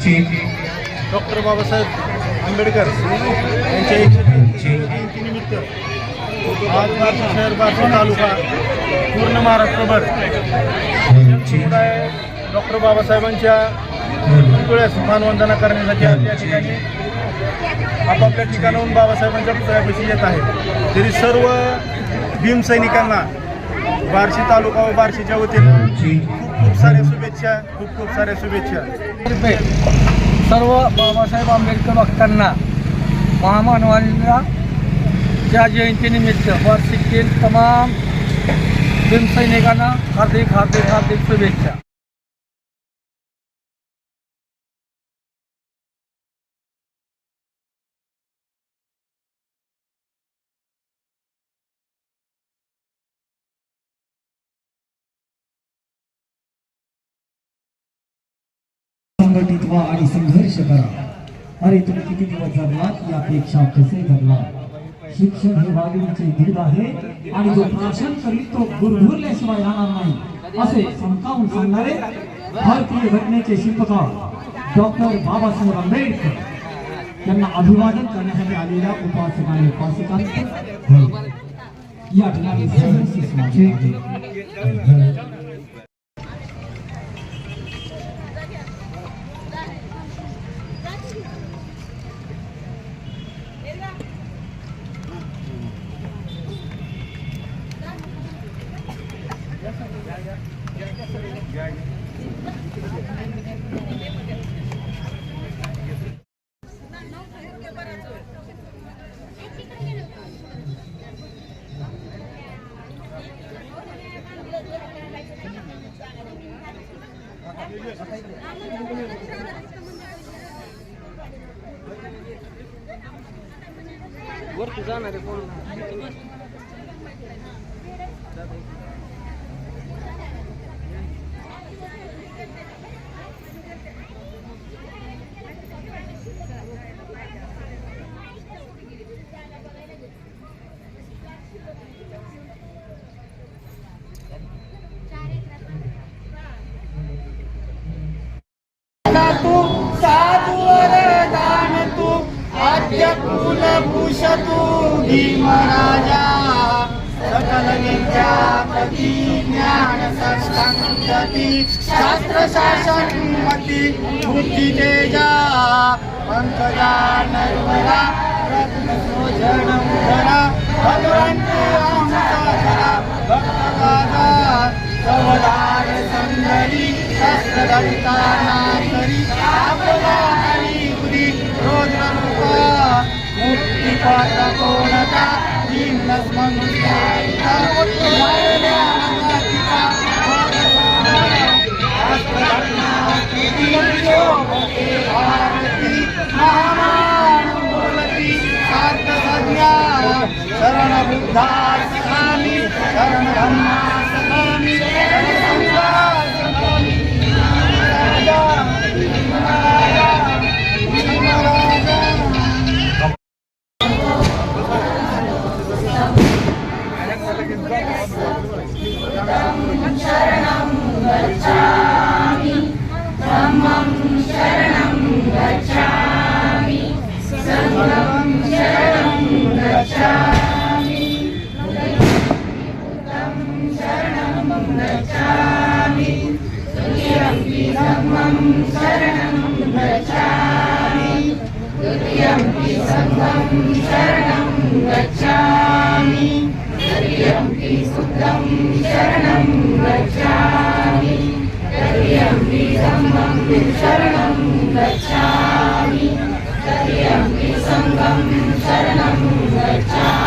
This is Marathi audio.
डॉक्टर बाबासाहेब आंबेडकर यांच्या एकशे जयंतीनिमित्त आज बार्शी शहर बार्शी तालुका पूर्ण महाराष्ट्रभर समुदाय डॉक्टर बाबासाहेबांच्या पुतळ्यास मानवंदना करण्यासाठी आज या ठिकाणी आपापल्या ठिकाणाहून बाबासाहेबांच्या पुतळ्यापाशी येत आहे तरी सर्व भीमसैनिकांना बार्शी तालुका व बार्शीच्या वतीनं खूप खूप साऱ्या शुभेच्छा खूप खूप साऱ्या शुभेच्छा. सर्व बाबासाहेब आंबेडकर भक्तांना महामानवांना त्या जयंतीनिमित्त वार्षिकतील तमाम भीमसैनिकांना हार्दिक हार्दिक हार्दिक शुभेच्छा. संघटित व्हा आणि संघर्ष करा. अरे तुम्ही किती दिवस जगलात? यापेक्षा कसे जगलात? शिक्षण हे वाघिणीचे दीड आहे आणि जो प्राशन करीत तो गुरगुरल्याशिवाय राहणार नाही. असे समकावून सांगणारे भारतीय घटनेचे शिल्पकार डॉक्टर बाबासाहेब आंबेडकर यांना अभिवादन करण्यासाठी आलेल्या उपासक आणि उपासकांचे या ठिकाणी सहर्ष जाणार आहे. तू साधू वरदान तू आद्य कुलभूष तू भीमराजा सकल विद्यापती ज्ञान संस्कृती शास्त्र शासन मती बुद्धी तेजा. पंकजा नर्मदा रत्न सोजन मुदरा भगवंत आमचा भक्त मुक्ती Shut up. Sarvam Saranam Gacchami